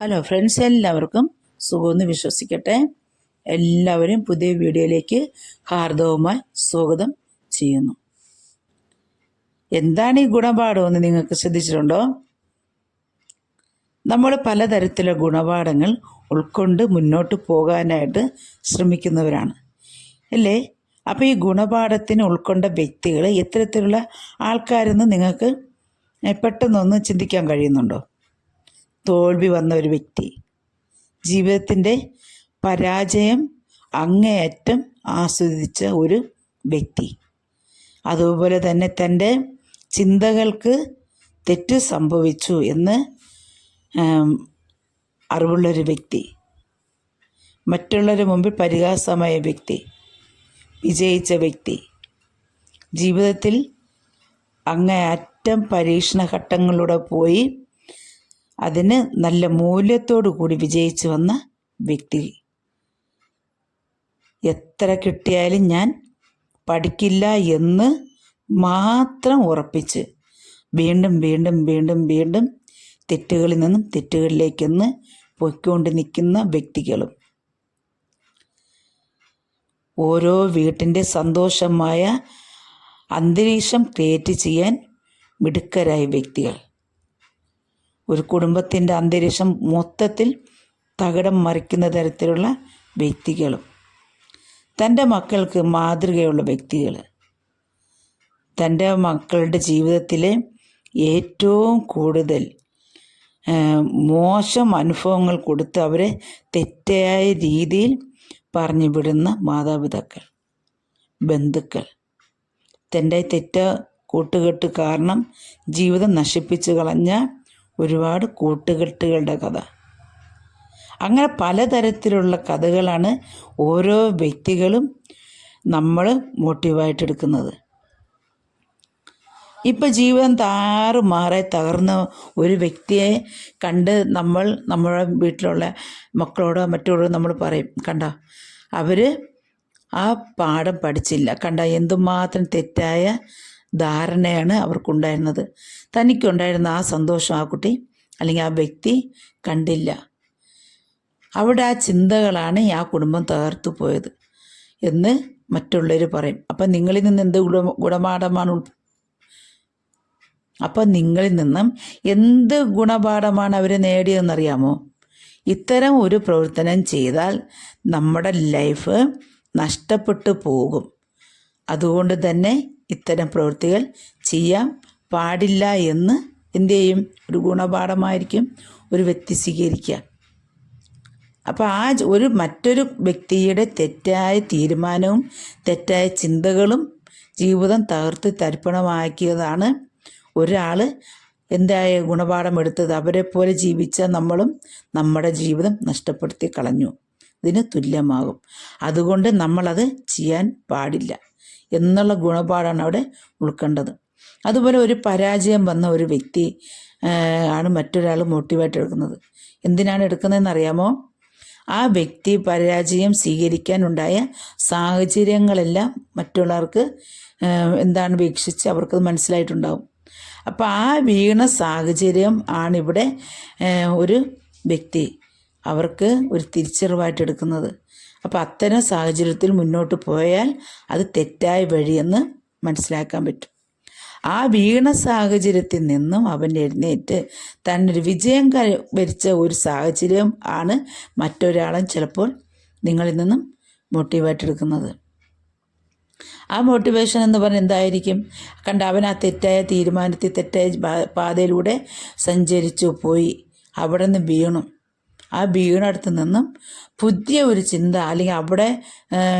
Hello friends എല്ലാവർക്കും സുഖമെന്ന് വിശ്വസിക്കട്ടെ. എല്ലാവരും പുതിയ വീഡിയോയിലേക്ക് ഹാർദവുമായി സ്വാഗതം ചെയ്യുന്നു. എന്താണ് ഈ ഗുണപാഠമെന്ന് നിങ്ങൾക്ക് ശ്രദ്ധിച്ചിട്ടുണ്ടോ? നമ്മൾ പലതരത്തിലെ ഗുണപാഠങ്ങൾ ഉൾക്കൊണ്ട് മുന്നോട്ട് പോകാനായിട്ട് ശ്രമിക്കുന്നവരാണ്. അല്ലേ? അപ്പോൾ ഈ ഗുണപാഠത്തിന് ഉൾക്കൊണ്ട വ്യക്തികൾ എത്തരത്തിലുള്ള ആൾക്കാരെന്ന് നിങ്ങൾക്ക് പെട്ടെന്നൊന്ന് ചിന്തിക്കാൻ കഴിയുന്നുണ്ടോ? തോൽവി വന്ന ഒരു വ്യക്തി. ജീവിതത്തിന്റെ പരാജയം അങ്ങേയറ്റം ആസ്വദിച്ച ഒരു വ്യക്തി. അതുപോലെ തന്നെ തന്റെ ചിന്തകൾക്ക് തെറ്റ് സംഭവിച്ചു എന്ന് അറിവുള്ളൊരു വ്യക്തി. മറ്റുള്ളവരുടെ മുമ്പിൽ പരിഹാസമായ വ്യക്തി. വിജയിച്ച വ്യക്തി. ജീവിതത്തിൽ അങ്ങേയറ്റം പരീക്ഷണ ഘട്ടങ്ങളിലൂടെ പോയി അതിന് നല്ല മൂല്യത്തോടു കൂടി വിജയിച്ചു വന്ന വ്യക്തി. എത്ര കിട്ടിയാലും ഞാൻ പഠിക്കില്ല എന്ന് മാത്രം ഉറപ്പിച്ച് വീണ്ടും വീണ്ടും വീണ്ടും വീണ്ടും തെറ്റുകളിൽ നിന്നും തെറ്റുകളിലേക്കെന്ന് പൊയ്ക്കൊണ്ട് നിൽക്കുന്ന വ്യക്തികളും. ഓരോ വീട്ടിന്റെ സന്തോഷമായ അന്തരീക്ഷം ക്രിയേറ്റ് ചെയ്യാൻ മിടുക്കരായ വ്യക്തികൾ. ഒരു കുടുംബത്തിന്റെ അന്തരീക്ഷം മൊത്തത്തിൽ തകിടം മറിക്കുന്ന തരത്തിലുള്ള വ്യക്തികളും തന്റെ മക്കൾക്ക് മാതൃകയുള്ള വ്യക്തികൾ തന്റെ മക്കളുടെ ജീവിതത്തിലെ ഏറ്റവും കൂടുതൽ മോശം അനുഭവങ്ങൾ കൊടുത്ത് അവരെ തെറ്റായ രീതിയിൽ പറഞ്ഞു വിടുന്ന മാതാപിതാക്കൾ ബന്ധുക്കൾ. തന്റെ തെറ്റ കൂട്ടുകെട്ട് കാരണം ജീവിതം നശിപ്പിച്ചു കളഞ്ഞ ഒരുപാട് കൂട്ടുകെട്ടുകളുടെ കഥ. അങ്ങനെ പലതരത്തിലുള്ള കഥകളാണ് ഓരോ വ്യക്തികളും നമ്മൾ മോട്ടീവായിട്ട് എടുക്കുന്നത്. ഇപ്പം ജീവിതം താറുമാറെ തകർന്ന ഒരു വ്യക്തിയെ കണ്ട് നമ്മൾ നമ്മുടെ വീട്ടിലുള്ള മക്കളോടോ മറ്റോടോ നമ്മൾ പറയും കണ്ട അവർ ആ പാഠം പഠിച്ചില്ല. കണ്ട എന്തുമാത്രം തെറ്റായ ധാരണയാണ് അവർക്കുണ്ടായിരുന്നത്. തനിക്കുണ്ടായിരുന്ന ആ സന്തോഷം ആ കുട്ടി അല്ലെങ്കിൽ ആ വ്യക്തി കണ്ടില്ല. അവിടെ ആ ചിന്തകളാണ് ആ കുടുംബം തകർത്തു പോയത് എന്ന് മറ്റുള്ളവർ പറയും. അപ്പം നിങ്ങളിൽ നിന്ന് എന്ത് ഗുണ ഗുണപാഠമാണ് അപ്പം നിങ്ങളിൽ നിന്നും എന്ത് ഗുണപാഠമാണ് അവർ നേടിയതെന്നറിയാമോ? ഇത്തരം ഒരു പ്രവർത്തനം ചെയ്താൽ നമ്മുടെ ലൈഫ് നഷ്ടപ്പെട്ടു പോകും. അതുകൊണ്ട് തന്നെ ഇത്തരം പ്രവൃത്തികൾ ചെയ്യാൻ പാടില്ല എന്ന് എന്ത് ചെയ്യും ഒരു ഗുണപാഠമായിരിക്കും ഒരു വ്യക്തി സ്വീകരിക്കുക. അപ്പോൾ ആ ഒരു മറ്റൊരു വ്യക്തിയുടെ തെറ്റായ തീരുമാനവും തെറ്റായ ചിന്തകളും ജീവിതം തകർത്ത് തരിപ്പണമാക്കിയതാണ് ഒരാൾ എന്തായ ഗുണപാഠം എടുത്തത്. അവരെ പോലെ ജീവിച്ച നമ്മളും നമ്മുടെ ജീവിതം നഷ്ടപ്പെടുത്തി കളഞ്ഞു ഇതിന് തുല്യമാകും. അതുകൊണ്ട് നമ്മളത് ചെയ്യാൻ പാടില്ല. എന്നുള്ള ഗുണപാഠമാണ് അവിടെ ഉൾക്കേണ്ടത്. അതുപോലെ ഒരു പരാജയം വന്ന ഒരു വ്യക്തി ആണ് മറ്റൊരാൾ മോട്ടിവേറ്റ് എടുക്കുന്നത്. എന്തിനാണ് എടുക്കുന്നതെന്ന് അറിയാമോ ആ വ്യക്തി പരാജയം സ്വീകരിക്കാനുണ്ടായ സാഹചര്യങ്ങളെല്ലാം മറ്റുള്ളവർക്ക് എന്താണ് വീക്ഷിച്ച് അവർക്ക് മനസ്സിലായിട്ടുണ്ടാവും. അപ്പോൾ ആ വീണ സാഹചര്യം ആണിവിടെ ഒരു വ്യക്തി അവർക്ക് ഒരു തിരിച്ചറിവായിട്ട് എടുക്കുന്നത്. അപ്പോൾ അത്തരം സാഹചര്യത്തിൽ മുന്നോട്ട് പോയാൽ അത് തെറ്റായ വഴിയെന്ന് മനസ്സിലാക്കാൻ പറ്റും. ആ വീണ സാഹചര്യത്തിൽ നിന്നും അവൻ എഴുന്നേറ്റ് തന്നൊരു വിജയം വരിച്ച ഒരു സാഹചര്യം ആണ് മറ്റൊരാളും ചിലപ്പോൾ നിങ്ങളിൽ നിന്നും മോട്ടിവേറ്റ് എടുക്കുന്നത്. ആ മോട്ടിവേഷൻ എന്ന് പറഞ്ഞാൽ എന്തായിരിക്കും? കണ്ട അവൻ ആ തെറ്റായ തീരുമാനത്തിൽ തെറ്റായ പാതയിലൂടെ സഞ്ചരിച്ചു പോയി. അവിടെ നിന്ന് വീണു. ആ വീണടുത്ത് നിന്നും പുതിയ ഒരു ചിന്ത അല്ലെങ്കിൽ അവിടെ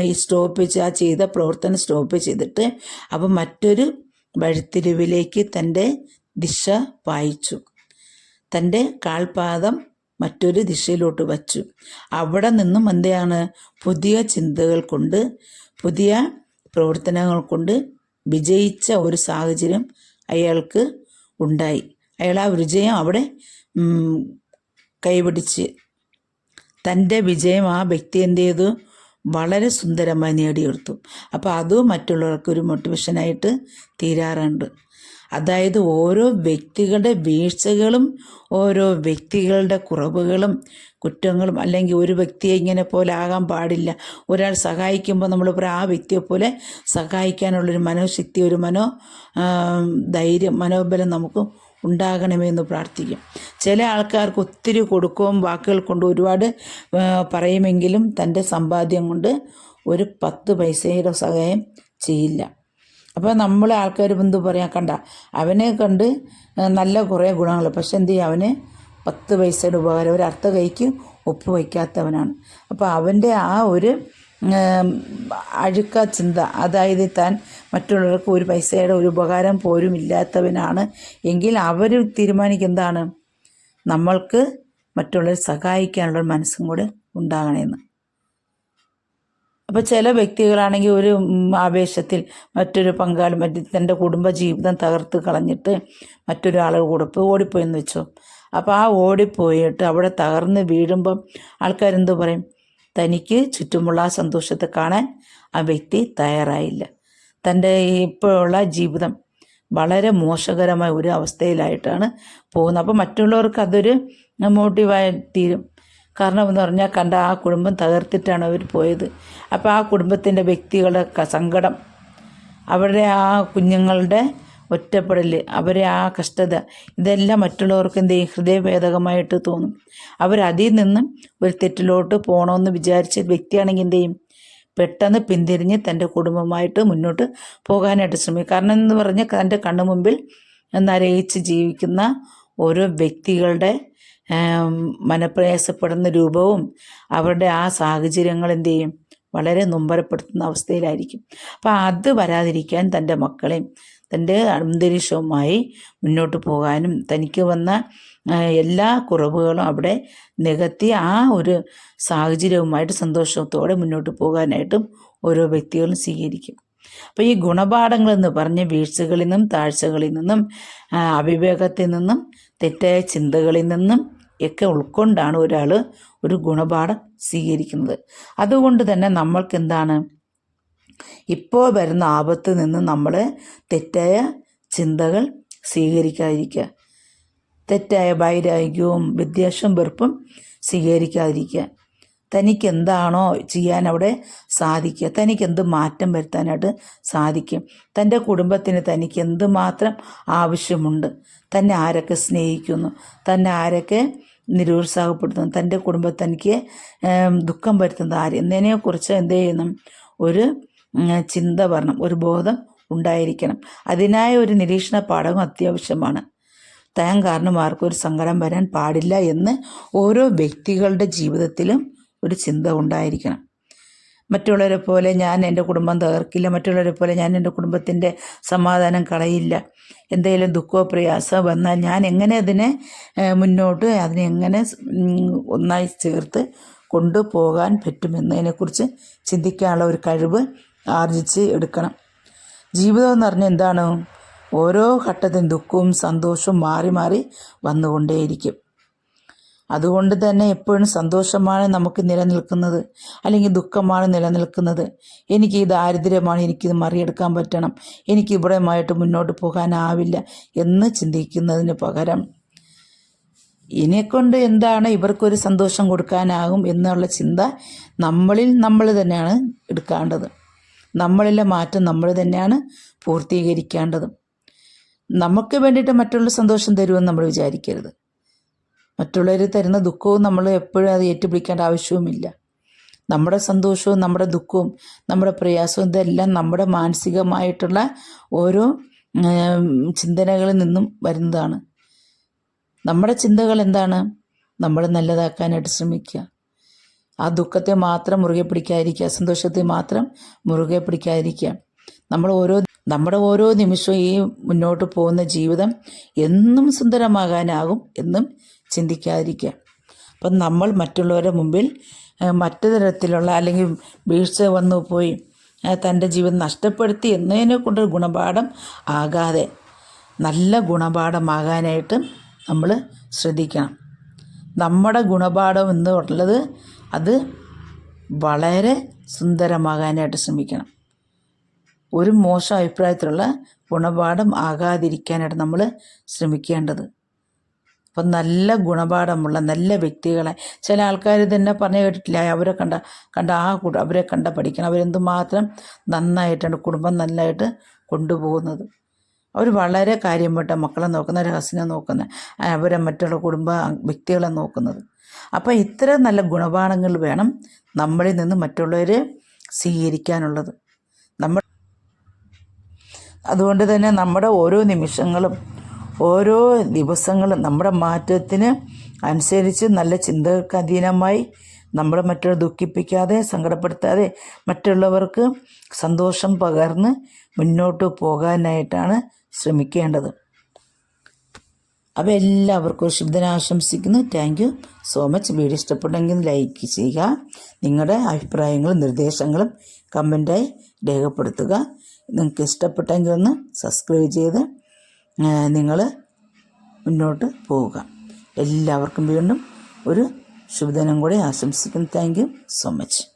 ഈ സ്റ്റോപ്പ് ആ ചെയ്ത പ്രവർത്തനം സ്റ്റോപ്പ് ചെയ്തിട്ട് അപ്പം മറ്റൊരു വഴിത്തിരിവിലേക്ക് തന്റെ ദിശ വായിച്ചു. തന്റെ കാൽപാദം മറ്റൊരു ദിശയിലോട്ട് വച്ചു. അവിടെ നിന്നും എന്തെയാണ്? പുതിയ ചിന്തകൾ കൊണ്ട് പുതിയ പ്രവർത്തനങ്ങൾ കൊണ്ട് വിജയിച്ച ഒരു സാഹചര്യം അയാൾക്ക് ഉണ്ടായി. അയാൾ ആ വിജയം അവിടെ കൈപിടിച്ച് തന്റെ വിജയം ആ വ്യക്തി എന്ത് ചെയ്തു വളരെ സുന്ദരമായി നേടിയെടുത്തു. അപ്പോൾ അതും മറ്റുള്ളവർക്കൊരു മോട്ടിവേഷനായിട്ട് തീരാറുണ്ട്. അതായത് ഓരോ വ്യക്തികളുടെ വീഴ്ചകളും ഓരോ വ്യക്തികളുടെ കുറവുകളും കുറ്റങ്ങളും അല്ലെങ്കിൽ ഒരു വ്യക്തിയെ ഇങ്ങനെ പോലെ ആകാൻ പാടില്ല. ഒരാൾ സഹായിക്കുമ്പോൾ നമ്മൾ ആ വ്യക്തിയെ പോലെ സഹായിക്കാനുള്ളൊരു മനോശക്തി ഒരു മനോ ധൈര്യം മനോബലം നമുക്ക് ഉണ്ടാകണമെന്ന് പ്രാർത്ഥിക്കും. ചില ആൾക്കാർക്ക് ഒത്തിരി കൊടുക്കുകയും വാക്കുകൾ കൊണ്ട് ഒരുപാട് പറയുമെങ്കിലും തന്റെ സമ്പാദ്യം കൊണ്ട് ഒരു പത്ത് പൈസയുടെ സഹായം ചെയ്യില്ല. അപ്പോൾ നമ്മൾ ആൾക്കാർ എന്ത് പറയാൻ കണ്ട അവനെ കണ്ട് നല്ല കുറേ ഗുണങ്ങൾ പക്ഷെ എന്ത് ചെയ്യും അവന് പത്ത് പൈസയുടെ ഉപകാരം ഒരു അർത്ഥ കൈക്ക് ഒപ്പ് വയ്ക്കാത്തവനാണ്. അപ്പോൾ അവന്റെ ആ ഒരു അഴുക്ക ചിന്ത. അതായത് താൻ മറ്റുള്ളവർക്ക് ഒരു പൈസയുടെ ഒരു ഉപകാരം പോലും ഇല്ലാത്തവനാണ് എങ്കിൽ അവർ തീരുമാനിക്കുന്നതാണ് നമ്മൾക്ക് മറ്റുള്ളവരെ സഹായിക്കാനുള്ളൊരു മനസ്സും കൂടെ ഉണ്ടാകണമെന്ന്. അപ്പോൾ ചില വ്യക്തികളാണെങ്കിൽ ഒരു ആവേശത്തിൽ മറ്റൊരു പങ്കാളി മറ്റ് തന്റെ കുടുംബ ജീവിതം തകർത്ത് കളഞ്ഞിട്ട് മറ്റൊരാളെ കൂടെ പോയി ഓടിപ്പോയെന്ന് വെച്ചോ. അപ്പോൾ ആ ഓടിപ്പോയിട്ട് അവിടെ തകർന്ന് വീഴുമ്പം ആൾക്കാരെന്തു പറയും? തനിക്ക് ചുറ്റുമുള്ള സന്തോഷത്തെ കാണാൻ ആ വ്യക്തി തയ്യാറായില്ല. തന്റെ ഇപ്പോഴുള്ള ജീവിതം വളരെ മോശകരമായ ഒരു അവസ്ഥയിലായിട്ടാണ് പോകുന്നത്. അപ്പോൾ മറ്റുള്ളവർക്ക് അതൊരു മോട്ടീവായി തീരും. കാരണം എന്ന് പറഞ്ഞാൽ കണ്ട ആ കുടുംബം തകർത്തിട്ടാണ് അവർ പോയത്. അപ്പോൾ ആ കുടുംബത്തിന്റെ വ്യക്തികളുടെ സങ്കടം അവരുടെ ആ കുഞ്ഞുങ്ങളുടെ ഒറ്റപ്പെടൽ അവരെ ആ കഷ്ടത ഇതെല്ലാം മറ്റുള്ളവർക്ക് എന്ത് ചെയ്യും? ഹൃദയഭേദകമായിട്ട് തോന്നും. അവർ അതിൽ നിന്നും ഒരു തെറ്റിലോട്ട് പോകണമെന്ന് വിചാരിച്ച വ്യക്തിയാണെങ്കിൽ എന്ത് ചെയ്യും? പെട്ടെന്ന് പിന്തിരിഞ്ഞ് തന്റെ കുടുംബമായിട്ട് മുന്നോട്ട് പോകാനായിട്ട് ശ്രമിക്കും. കാരണം എന്ന് പറഞ്ഞാൽ തന്റെ കണ്ണു മുമ്പിൽ ജീവിക്കുന്ന ഓരോ വ്യക്തികളുടെ മനപ്രയാസപ്പെടുന്ന രൂപവും അവരുടെ ആ സാഹചര്യങ്ങൾ എന്ത് ചെയ്യും? വളരെ നൊമ്പരപ്പെടുത്തുന്ന അവസ്ഥയിലായിരിക്കും. അപ്പം അത് വരാതിരിക്കാൻ തന്റെ മക്കളെയും തന്റെ അന്തരീക്ഷവുമായി മുന്നോട്ട് പോകാനും തനിക്ക് വന്ന എല്ലാ കുറവുകളും അവിടെ നികത്തി ആ ഒരു സാഹചര്യവുമായിട്ട് സന്തോഷത്തോടെ മുന്നോട്ട് പോകാനായിട്ടും ഓരോ വ്യക്തികളും സ്വീകരിക്കും. അപ്പോൾ ഈ ഗുണപാഠങ്ങളെന്ന് പറഞ്ഞ് വീഴ്ചകളിൽ നിന്നും താഴ്ചകളിൽ നിന്നും അവിവേകത്തിൽ നിന്നും തെറ്റായ ചിന്തകളിൽ നിന്നും ഒക്കെ ഉൾക്കൊണ്ടാണ് ഒരാൾ ഒരു ഗുണപാഠം സ്വീകരിക്കുന്നത്. അതുകൊണ്ട് തന്നെ നമ്മൾക്ക് എന്താണ് ഇപ്പോൾ വരുന്ന ആപത്ത് നിന്ന് നമ്മൾ തെറ്റായ ചിന്തകൾ സ്വീകരിക്കാതിരിക്കുക. തെറ്റായ വൈരാഗ്യവും വിദ്വേഷവും വെറുപ്പും സ്വീകരിക്കാതിരിക്കുക. തനിക്ക് എന്താണോ ചെയ്യാൻ അവിടെ സാധിക്കുക. തനിക്ക് എന്ത് മാറ്റം വരുത്താനായിട്ട് സാധിക്കും. തന്റെ കുടുംബത്തിന് തനിക്ക് എന്ത് മാത്രം ആവശ്യമുണ്ട്. തന്നെ ആരൊക്കെ സ്നേഹിക്കുന്നു. തന്നെ ആരൊക്കെ നിരുത്സാഹപ്പെടുത്തുന്നു. തന്റെ കുടുംബം തനിക്ക് ദുഃഖം വരുത്തുന്നത് ആര്? എന്നതിനെക്കുറിച്ച് എന്ത് ചെയ്യണം? ഒരു ചിന്ത വരണം ഒരു ബോധം ഉണ്ടായിരിക്കണം. അതിനായ ഒരു നിരീക്ഷണ പാഠവും അത്യാവശ്യമാണ്. താൻ കാരണം ആർക്കും ഒരു സങ്കടം വരാൻ പാടില്ല എന്ന് ഓരോ വ്യക്തികളുടെ ജീവിതത്തിലും ഒരു ചിന്ത ഉണ്ടായിരിക്കണം. മറ്റുള്ളവരെ പോലെ ഞാൻ എന്റെ കുടുംബം തകർക്കില്ല മറ്റുള്ളവരെ പോലെ ഞാൻ എന്റെ കുടുംബത്തിന്റെ സമാധാനം കളയില്ല എന്തെങ്കിലും ദുഃഖമോ പ്രയാസമോ വന്നാൽ ഞാൻ എങ്ങനെ അതിനെ മുന്നോട്ട് അതിനെ എങ്ങനെ ഒന്നായി ചേർത്ത് കൊണ്ടുപോകാൻ പറ്റുമെന്നതിനെക്കുറിച്ച് ചിന്തിക്കാനുള്ള ഒരു കഴിവ് ആർജിച്ച് എടുക്കണം. ജീവിതം എന്ന് പറഞ്ഞാൽ എന്താണ്? ഓരോ ഘട്ടത്തിലും ദുഃഖവും സന്തോഷവും മാറി മാറി വന്നുകൊണ്ടേയിരിക്കും. അതുകൊണ്ട് തന്നെ എപ്പോഴും സന്തോഷമാണ് നമുക്ക് നിലനിൽക്കുന്നത്. അല്ലെങ്കിൽ ദുഃഖമാണ് നിലനിൽക്കുന്നത്. എനിക്ക് ഈ ദാരിദ്ര്യമാണ് എനിക്കിത് മറികടക്കാൻ പറ്റണം. എനിക്ക് ഇവിടെയുമായിട്ട് മുന്നോട്ട് പോകാനാവില്ല എന്ന് ചിന്തിക്കുന്നതിന് പകരം ഇതിനെക്കൊണ്ട് എന്താണ് ഇവർക്കൊരു സന്തോഷം കൊടുക്കാനാകും എന്നുള്ള ചിന്ത നമ്മളിൽ നമ്മൾ തന്നെയാണ് എടുക്കേണ്ടത്. നമ്മളിലെ മാറ്റം നമ്മൾ തന്നെയാണ് പൂർത്തീകരിക്കേണ്ടത്. നമുക്ക് വേണ്ടിയിട്ട് മറ്റുള്ള സന്തോഷം തരുമെന്ന് നമ്മൾ വിചാരിക്കരുത്. മറ്റുള്ളവർ തരുന്ന ദുഃഖവും നമ്മൾ എപ്പോഴും അത് ഏറ്റുപിടിക്കേണ്ട ആവശ്യവുമില്ല. നമ്മുടെ സന്തോഷവും നമ്മുടെ ദുഃഖവും നമ്മുടെ പ്രയാസവും ഇതെല്ലാം നമ്മുടെ മാനസികമായിട്ടുള്ള ഓരോ ചിന്തനകളിൽ നിന്നും വരുന്നതാണ്. നമ്മുടെ ചിന്തകൾ എന്താണ്? നമ്മൾ നല്ലതാക്കാനായിട്ട് ശ്രമിക്കുക. ആ ദുഃഖത്തെ മാത്രം മുറുകെ പിടിക്കാതിരിക്കുക സന്തോഷത്തെ മാത്രം മുറുകെ പിടിക്കാതിരിക്കുക. നമ്മൾ ഓരോ നമ്മുടെ ഓരോ നിമിഷവും ഈ മുന്നോട്ട് പോകുന്ന ജീവിതം എന്നും സുന്ദരമാകാനാകും എന്നും ചിന്തിക്കാതിരിക്കുക. അപ്പം നമ്മൾ മറ്റുള്ളവരുടെ മുമ്പിൽ മറ്റു തരത്തിലുള്ള അല്ലെങ്കിൽ വീഴ്ച വന്നു പോയി തന്റെ ജീവിതം നഷ്ടപ്പെടുത്തി എന്നതിനെ കൊണ്ട് ഗുണപാഠം ആകാതെ നല്ല ഗുണപാഠമാകാനായിട്ട് നമ്മൾ ശ്രദ്ധിക്കണം. നമ്മുടെ ഗുണപാഠം എന്ന് ഉള്ളത് അത് വളരെ സുന്ദരമാകാനായിട്ട് ശ്രമിക്കണം. ഒരു മോശം അഭിപ്രായത്തിലുള്ള ഗുണപാഠം ആകാതിരിക്കാനായിട്ട് നമ്മൾ ശ്രമിക്കേണ്ടത്. അപ്പം നല്ല ഗുണപാഠമുള്ള നല്ല വ്യക്തികളെ ചില ആൾക്കാർ തന്നെ പറഞ്ഞു കേട്ടിട്ടില്ല അവരെ കണ്ട കണ്ട ആ അവരെ കണ്ട പഠിക്കണം. അവരെന്തുമാത്രം നന്നായിട്ടാണ് കുടുംബം നല്ലതായിട്ട് കൊണ്ടുപോകുന്നത്. അവർ വളരെ കാര്യമായിട്ട് മക്കളെ നോക്കുന്ന രഹസ്യം നോക്കുന്ന അവരെ മറ്റുള്ള കുടുംബ വ്യക്തികളെ നോക്കുന്നത്. അപ്പോൾ ഇത്തരം നല്ല ഗുണപാഠങ്ങൾ വേണം നമ്മളിൽ നിന്ന് മറ്റുള്ളവർ സ്വീകരിക്കാനുള്ളത്. നമ്മൾ അതുകൊണ്ട് തന്നെ നമ്മുടെ ഓരോ നിമിഷങ്ങളും ഓരോ ദിവസങ്ങളും നമ്മുടെ മാറ്റത്തിന് അനുസരിച്ച് നല്ല ചിന്തകൾക്ക് അധീനമായി നമ്മളെ മറ്റുള്ള ദുഃഖിപ്പിക്കാതെ സങ്കടപ്പെടുത്താതെ മറ്റുള്ളവർക്ക് സന്തോഷം പകർന്ന് മുന്നോട്ട് പോകാനായിട്ടാണ് ശ്രമിക്കേണ്ടത്. അപ്പോൾ എല്ലാവർക്കും ശുഭദിനം ആശംസിക്കുന്നു thank you so much video ഇഷ്ടപ്പെട്ടെങ്കിൽ ലൈക്ക് ചെയ്യുക. നിങ്ങളുടെ അഭിപ്രായങ്ങളും നിർദ്ദേശങ്ങളും കമന്റായി രേഖപ്പെടുത്തുക. നിങ്ങൾക്ക് ഇഷ്ടപ്പെട്ടെങ്കിൽ ഒന്ന് സബ്സ്ക്രൈബ് ചെയ്ത് നിങ്ങൾ മുന്നോട്ട് പോവുക. എല്ലാവർക്കും വീണ്ടും ഒരു ശുഭദിനം കൂടി ആശംസിക്കുന്നു. Thank you so much